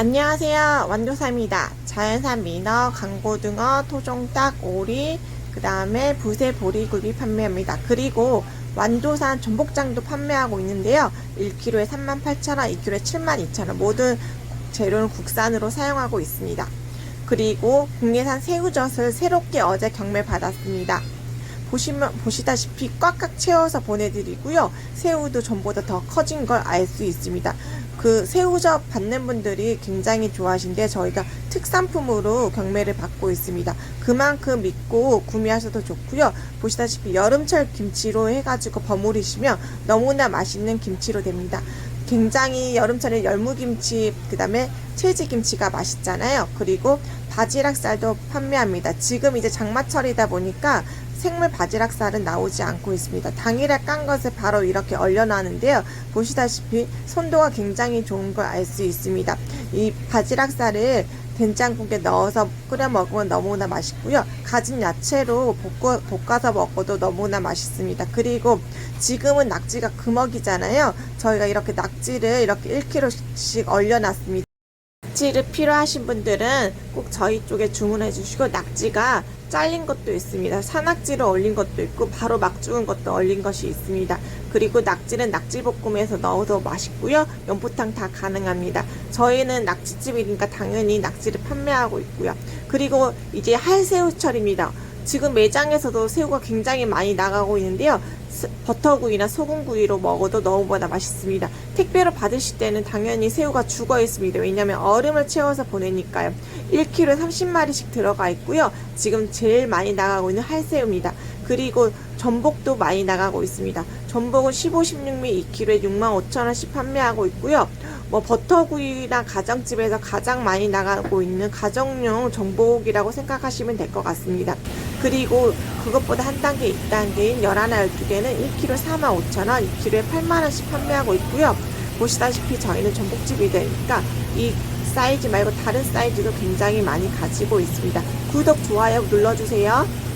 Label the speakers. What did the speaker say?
Speaker 1: 안녕하세요. 완도사입니다. 자연산 민어, 강고등어, 토종닭, 오리, 그 다음에 부세 보리굴비 판매합니다. 그리고 완도산 전복장도 판매하고 있는데요. 1kg에 38,000원, 2kg에 72,000원. 모든 재료는 국산으로 사용하고 있습니다. 그리고 국내산 새우젓을 새롭게 어제 경매 받았습니다. 보시면 보시다시피 꽉꽉 채워서 보내드리고요. 새우도 전보다 더 커진 걸 알 수 있습니다. 그 새우젓 받는 분들이 굉장히 좋아하신데 저희가 특산품으로 경매를 받고 있습니다. 그만큼 믿고 구매하셔도 좋고요. 보시다시피 여름철 김치로 해가지고 버무리시면 너무나 맛있는 김치로 됩니다. 굉장히 여름철에 열무김치, 그 다음에 채지김치가 맛있잖아요. 그리고 바지락살도 판매합니다. 지금 이제 장마철이다 보니까 생물 바지락살은 나오지 않고 있습니다. 당일에 깐 것을 바로 이렇게 얼려놨는데요. 보시다시피 손도가 굉장히 좋은 걸 알 수 있습니다. 이 바지락살을 된장국에 넣어서 끓여 먹으면 너무나 맛있고요. 가진 야채로 볶아, 볶아서 먹어도 너무나 맛있습니다. 그리고 지금은 낙지가 금어기잖아요. 저희가 이렇게 낙지를 이렇게 1kg씩 얼려놨습니다. 낙지를 필요하신 분들은 꼭 저희 쪽에 주문해 주시고 낙지가 잘린 것도 있습니다. 산낙지를 얼린 것도 있고 바로 막 죽은 것도 얼린 것이 있습니다. 그리고 낙지는 낙지볶음에서 넣어도 맛있고요. 연포탕 다 가능합니다. 저희는 낙지집이니까 당연히 낙지를 판매하고 있고요. 그리고 이제 할새우철입니다. 지금 매장에서도 새우가 굉장히 많이 나가고 있는데요. 스- 버터구이나 소금구이로 먹어도 너무보다 맛있습니다. 택배로 받으실 때는 당연히 새우가 죽어 있습니다. 왜냐하면 얼음을 채워서 보내니까요. 1kg에 30마리씩 들어가 있고요. 지금 제일 많이 나가고 있는 할새우입니다. 그리고 전복도 많이 나가고 있습니다. 전복은 15, 16미 2kg에 65,000원씩 판매하고 있고요. 뭐 버터구이나 가정집에서 가장 많이 나가고 있는 가정용 전복이라고 생각하시면 될 것 같습니다. 그리고 그것보다 한 단계 2단계인 11, 12개는 1kg 45,000원, 2kg에 8만원씩 판매하고 있고요. 보시다시피 저희는 전복집이 되니까 이 사이즈 말고 다른 사이즈도 굉장히 많이 가지고 있습니다. 구독, 좋아요 눌러주세요.